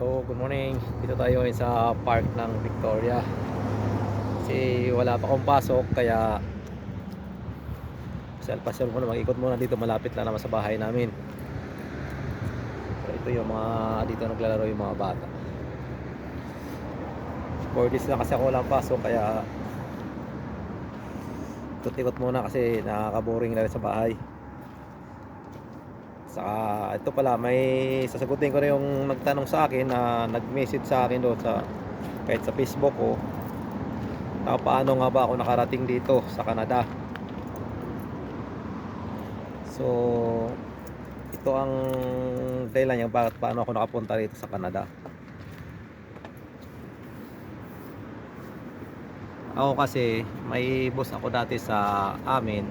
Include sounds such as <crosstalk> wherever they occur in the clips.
Hello, good morning. Dito tayo ngayon sa park ng Victoria. Kasi wala pa akong pasok kaya pasyal-pasyal muna, mag-ikot muna dito. Malapit lang naman sa bahay namin. So, ito yung mga dito naglalaro yung mga bata. For this lang kasi ako walang pasok kaya ikot-ikot muna kasi nakaka-boring na rin sa bahay. Saka ito pala may sasagutin ko na yung nagtanong sa akin na nag-message sa akin doon sa kahit sa Facebook ko. Na paano nga ba ako nakarating dito sa Canada. So ito ang dahilan yung bakit paano ako nakapunta rito sa Canada. Ako kasi may boss ako dati sa amin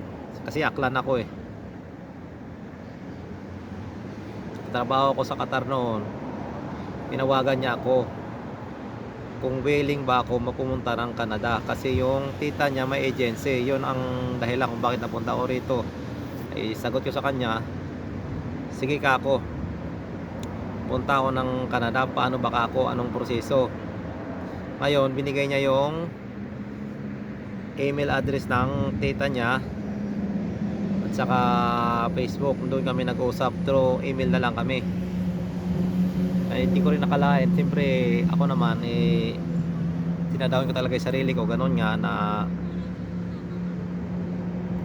kasi aklan ako eh. Trabaho ko sa Qatar noon. Tinawagan niya ako kung willing ba ako mapumunta ng Canada kasi yung tita niya may agency. Yun ang dahilan kung bakit napunta ako rito. Ay sagot ko sa kanya sige ka ako. Punta ako ng Canada. Paano ba ka ako? Anong proseso? Ngayon binigay niya yung email address ng tita niya at saka Facebook doon kami nag-usap through email na lang kami. Ay hindi ko rin nakalain. Siyempre ako naman eh tinadawin ko talaga yung sarili ko. Ganun nga na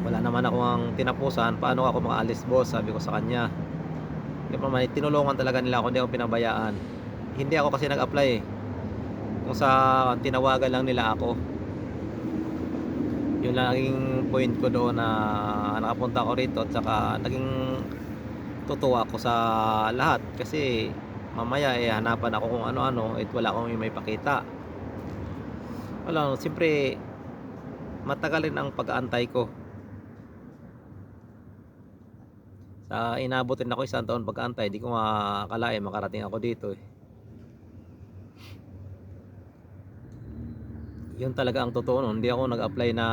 wala naman ako ang tinapusan. Paano ako makaalis boss? Sabi ko sa kanya. Yung naman tinulungan talaga nila ako. Hindi ako pinabayaan. Hindi ako kasi nag-apply eh. Kung sa tinawagan lang nila ako yung laging point ko doon na nakapunta ko rito at saka naging tutuwa ako sa lahat. Kasi mamaya eh hanapan ako kung ano-ano at wala akong may pakita wala siyempre matagal rin ang pag-aantay ko. Sa inabot rin ako isang taon pag-aantay di ko makakalain makarating ako dito eh yun talaga ang totoo nun. Hindi ako nag-apply na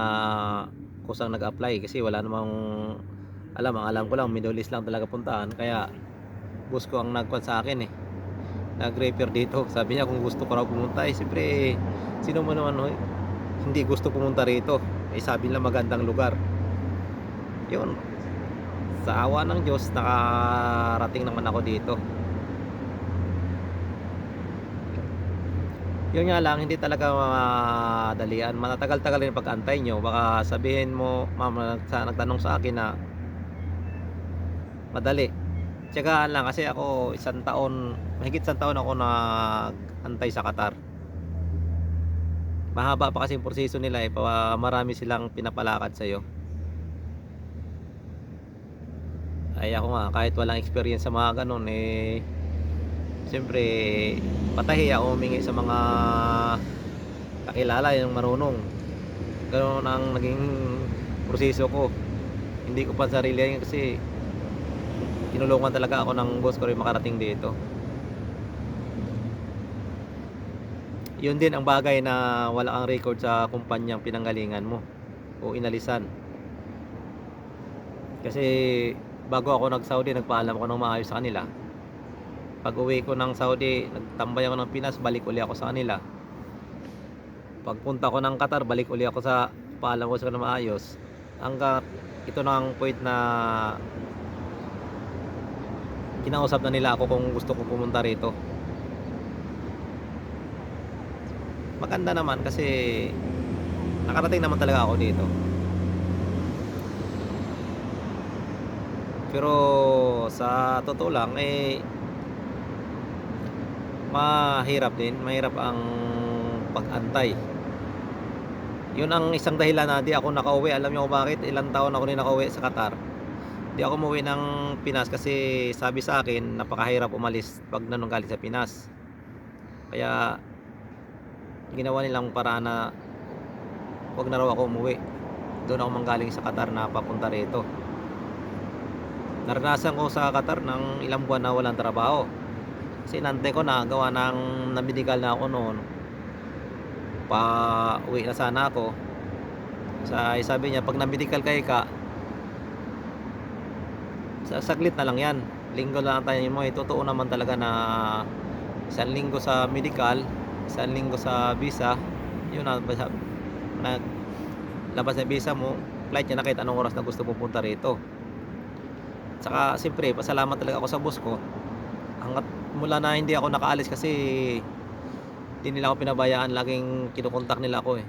kusang nag-apply kasi wala namang alam. Ang alam ko lang, Middle lang talaga puntaan. Kaya, boss ko ang nagkwan sa akin eh. Nag-refer dito. Sabi niya kung gusto ko raw pumunta. Eh, siyempre, eh, sino mo naman eh, hindi gusto pumunta rito. Eh, sabi nila magandang lugar. Yun. Sa awa ng Diyos, nakarating naman ako dito. Yun nga lang hindi talaga madalian matatagal-tagal rin pag-antay nyo. Baka sabihin mo mama sa, nagtanong sa akin na madali. Tsagaan lang kasi ako isang taon mahigit isang taon ako nag-antay sa Qatar. Mahaba pa kasi yung proseso nila eh pa marami silang pinapalakad sa'yo. Ay ako nga kahit walang experience sa mga ganun eh siyempre patahi ako humingi sa mga kakilala yung marunong. Ganoon ang naging proseso ko. Hindi ko pa sarili yan kasi tinulungan talaga ako ng boss ko rin makarating dito. Yun din ang bagay na wala kang record sa kumpanyang pinanggalingan mo o inalisan. Kasi bago ako nag Saudi nagpaalam ako ng maayos sa kanila pag uwi ko ng Saudi nagtambay ako ng Pinas balik uli ako sa kanila. Pagpunta ko ng Qatar balik uli ako sa paalam ko sa na maayos. Hanggang ito na ang point na kinausap na nila ako kung gusto ko pumunta rito. Maganda naman kasi nakarating naman talaga ako dito. Pero sa totoo lang eh mahirap din. Mahirap ang pag-antay. Yun ang isang dahilan na di ako nakauwi. Alam niyo bakit? Ilang taon ako rin nakauwi sa Qatar. Di ako umuwi ng Pinas kasi sabi sa akin napakahirap umalis pag nanong galing sa Pinas. Kaya ginawa nilang paraan na wag na raw ako umuwi. Doon ako manggaling sa Qatar na papunta rito. Naranasan ko sa Qatar ng ilang buwan na walang trabaho sinante ko na gawa ng nabidikal na ako noon. Pa uwi na sana ako. Sa sabi niya pag nabidikal kay ka sa saglit na lang yan. Linggo lang tayo mo eh totoo naman talaga na isang linggo sa medical, isang linggo sa visa, yun na, nag, labas na visa mo, flight niya na kahit anong oras na gusto pupunta rito. Tsaka, siyempre, pasalamat talaga ako sa boss ko. Hanggat mula na hindi ako nakaalis kasi hindi nila ako pinabayaan, laging kinukontak nila ako eh.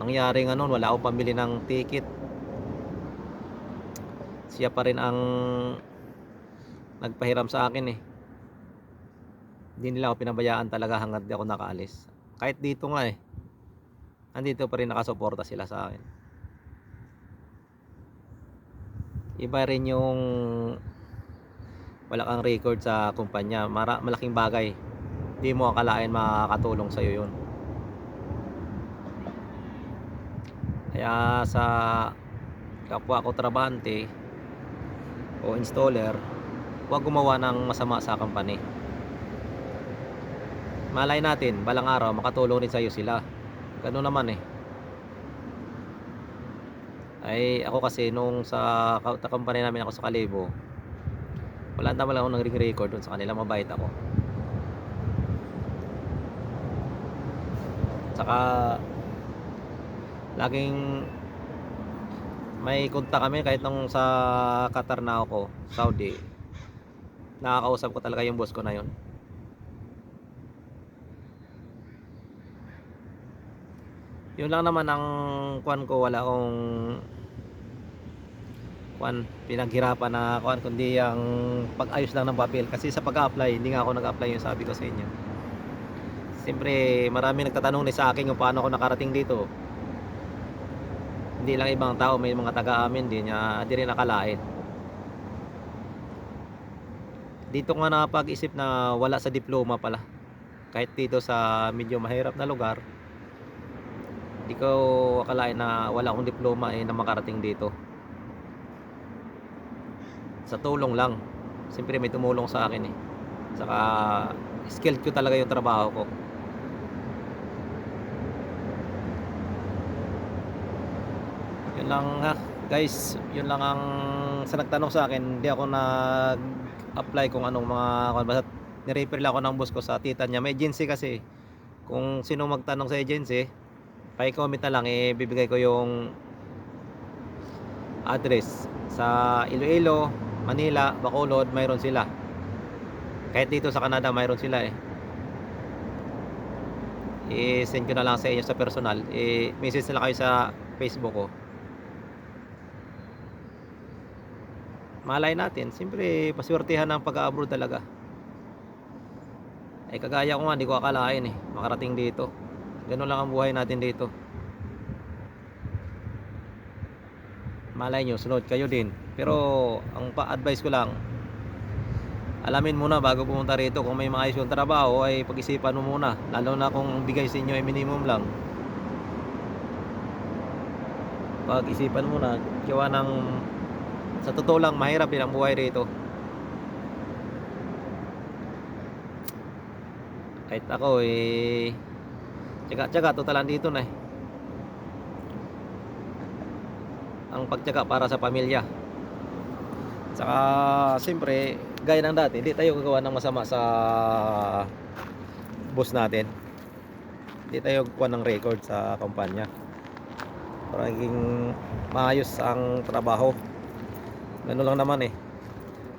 Nangyari nga noon, wala akong pambili ng ticket. Siya pa rin ang nagpahiram sa akin eh. Hindi nila ako pinabayaan talaga hanggat di ako nakaalis. Kahit dito nga eh. Andito pa rin nakasuporta sila sa akin. Iba rin yung wala kang record sa kumpanya. Mara, malaking bagay. Hindi mo akalain makakatulong sa'yo yun. Kaya sa kapwa ko trabahante o installer, huwag gumawa ng masama sa company. Malay natin, balang araw makatulong rin sa'yo sila. Ganun naman eh. Ay ako kasi nung sa company namin ako sa Kalibo, wala naman ako nang record doon sa kanila, mabait ako. Saka laging may kontak kami kahit nung sa Qatar na ako, Saudi. Nakakausap ko talaga yung boss ko na yon. Yun lang naman ang kwan ko, wala akong kwan, pinaghirapan na kwan, kundi ang pag-ayos lang ng papel. Kasi sa pag-apply, hindi nga ako nag-apply yung sabi ko sa inyo. Siyempre, marami nagtatanong din sa akin kung paano ako nakarating dito. Hindi lang ibang tao, may mga taga-amin din, niya, di rin nakalain. Dito nga napag-isip na wala sa diploma pala. Kahit dito sa medyo mahirap na lugar, hindi ko akalain na wala akong diploma eh na makarating dito. Sa tulong lang. Siyempre may tumulong sa akin eh. Saka skilled ko talaga yung trabaho ko. Yun lang ha, guys. Yun lang ang sa nagtanong sa akin, hindi ako nag-apply kung anong mga basta nirefer lang ako ng boss ko sa tita niya. May agency kasi. Kung sino magtanong sa agency, pa-comment na lang eh bibigay ko yung address sa Iloilo, Manila, Bacolod, mayroon sila. Kahit dito sa Canada mayroon sila eh. I-send ko na lang sa inyo sa personal. I-message na lang kayo sa Facebook ko. Malay natin, siyempre paswertihan ng pag-abroad talaga. Ay kagaya ko nga, hindi ko akalain eh, makarating dito. Ganun lang ang buhay natin dito. Malay nyo, sunod kayo din. Pero ang pa-advise ko lang, alamin muna bago pumunta rito kung may maayos yung trabaho ay pag-isipan mo muna. Lalo na kung bigay sa inyo ay minimum lang. Pag-isipan muna, gawa ng sa totoo lang mahirap din ang buhay rito. Kahit ako eh Tsaga-tsaga, totalan dito na eh. Ang pagtyaga para sa pamilya. Saka, siyempre, gaya ng dati, hindi tayo gagawa ng masama sa boss natin. Hindi tayo gagawa ng record sa kumpanya. Para naging maayos ang trabaho. Ganun lang naman eh.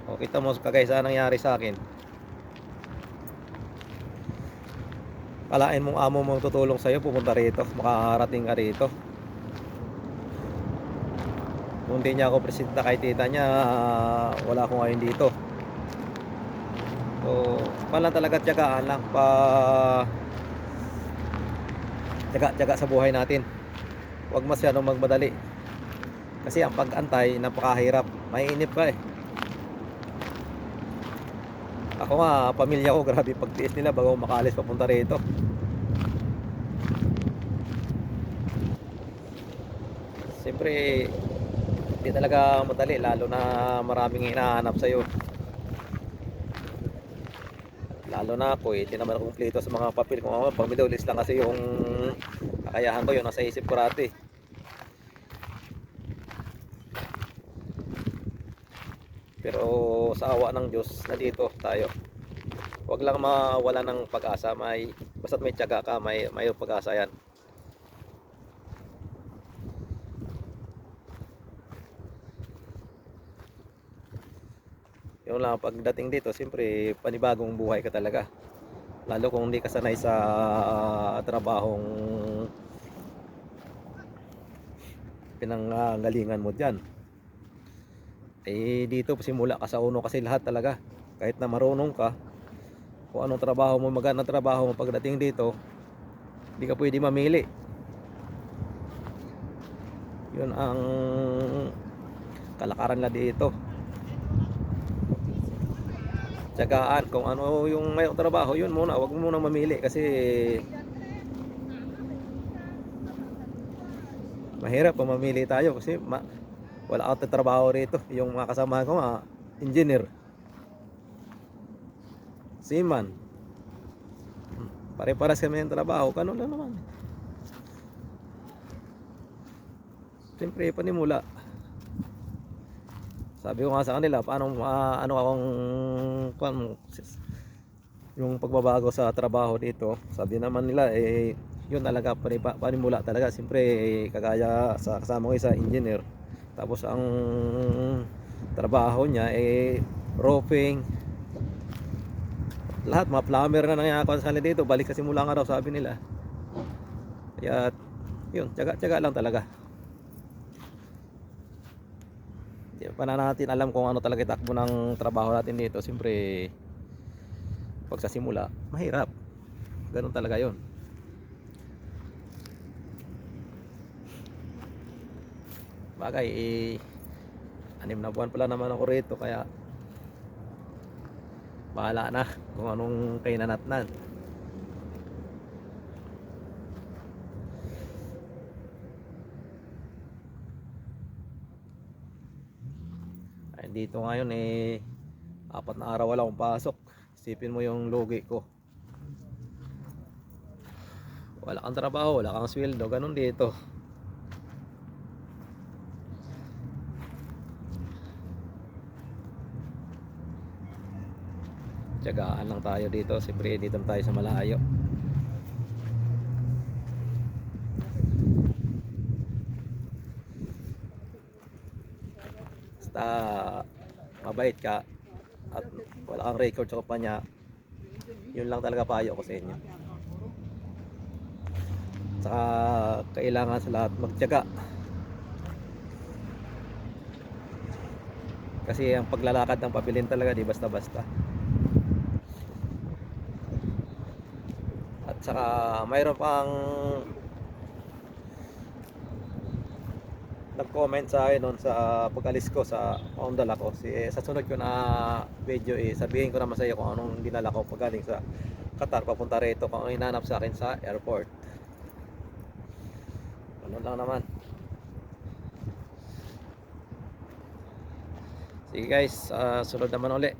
O, kita mo kagaya sa nangyari sa akin. Kalain mong amo mong tutulong sa'yo, pumunta rito, makakarating ka rito. Kung hindi niya ako presenta kay tita niya, wala ako ngayon dito. So, pala talaga tiyagaan lang pa tiyaga-tiyaga sa buhay natin. Huwag masyadong magmadali. Kasi ang pag-antay, napakahirap. Mainip ka eh. Ako nga, pamilya ko, <laughs> grabe pagtiis nila bago ako makaalis papunta rito. Siyempre, hindi talaga madali, lalo na maraming hinahanap sa'yo. Lalo na ako eh, hindi naman kumpleto sa mga papel. Kung ako, pag middle list lang kasi yung kakayahan ko, yun nasa isip ko rati. Pero sa awa ng Diyos na dito tayo. Huwag lang mawala ng pag-asa. May, basta't may tiyaga ka, may, may pag-asa yan. Yun lang, pagdating dito, siyempre, panibagong buhay ka talaga. Lalo kung hindi ka sanay sa trabahong pinanggalingan mo dyan. Eh, dito, simula ka sa uno kasi lahat talaga. Kahit na marunong ka, kung anong trabaho mo, magandang trabaho mo pagdating dito, hindi ka pwede mamili. Yun ang kalakaran na dito. Tsagaan kung ano yung may trabaho, yun muna, wag mo muna mamili kasi mahirap pa mamili tayo kasi ma wala akong trabaho rito. Yung mga kasama ko, mga engineer, seaman, pare-paras kami ng trabaho, ganun lang naman. Siyempre, panimula. Sabi ko nga sa kanila, paano ah, ano akong mo, yung pagbabago sa trabaho dito. Sabi naman nila eh yun talaga panimula talaga. Siyempre eh, kagaya sa kasama ko isa engineer. Tapos ang trabaho niya eh roofing. Lahat mga plumber na nangyayakon sa kanila dito, balik kasi mula nga raw sabi nila. Kaya yun, tiyaga-tiyaga lang talaga. Hindi pa na natin alam kung ano talaga takbo ng trabaho natin dito. Siyempre, pag sa simula, mahirap. Ganun talaga yon. Bagay, eh, anim na buwan pala naman ako rito, kaya bahala na kung anong kainanatnan. Dito ngayon eh apat na araw wala akong pasok. Isipin mo yung logi ko. Wala kang trabaho, wala kang sweldo, ganun dito. Tiyagaan lang tayo dito, siyempre dito tayo sa malayo. Basta mabait ka at wala kang record sa kumpanya, yun lang talaga payo ko sa inyo. Saka kailangan sa lahat magtiyaga. Kasi ang paglalakad ng pabilin talaga di basta-basta. At saka mayroon pang nag-comment sa akin noon sa pag-alis ko sa Ondala ko. Si, eh, sa sunod ko na video eh, sabihin ko naman sa iyo kung anong dinala ko pag galing sa Qatar papunta rito kung anong hinanap sa akin sa airport. Ano lang naman. Sige guys, ah, sunod naman uli.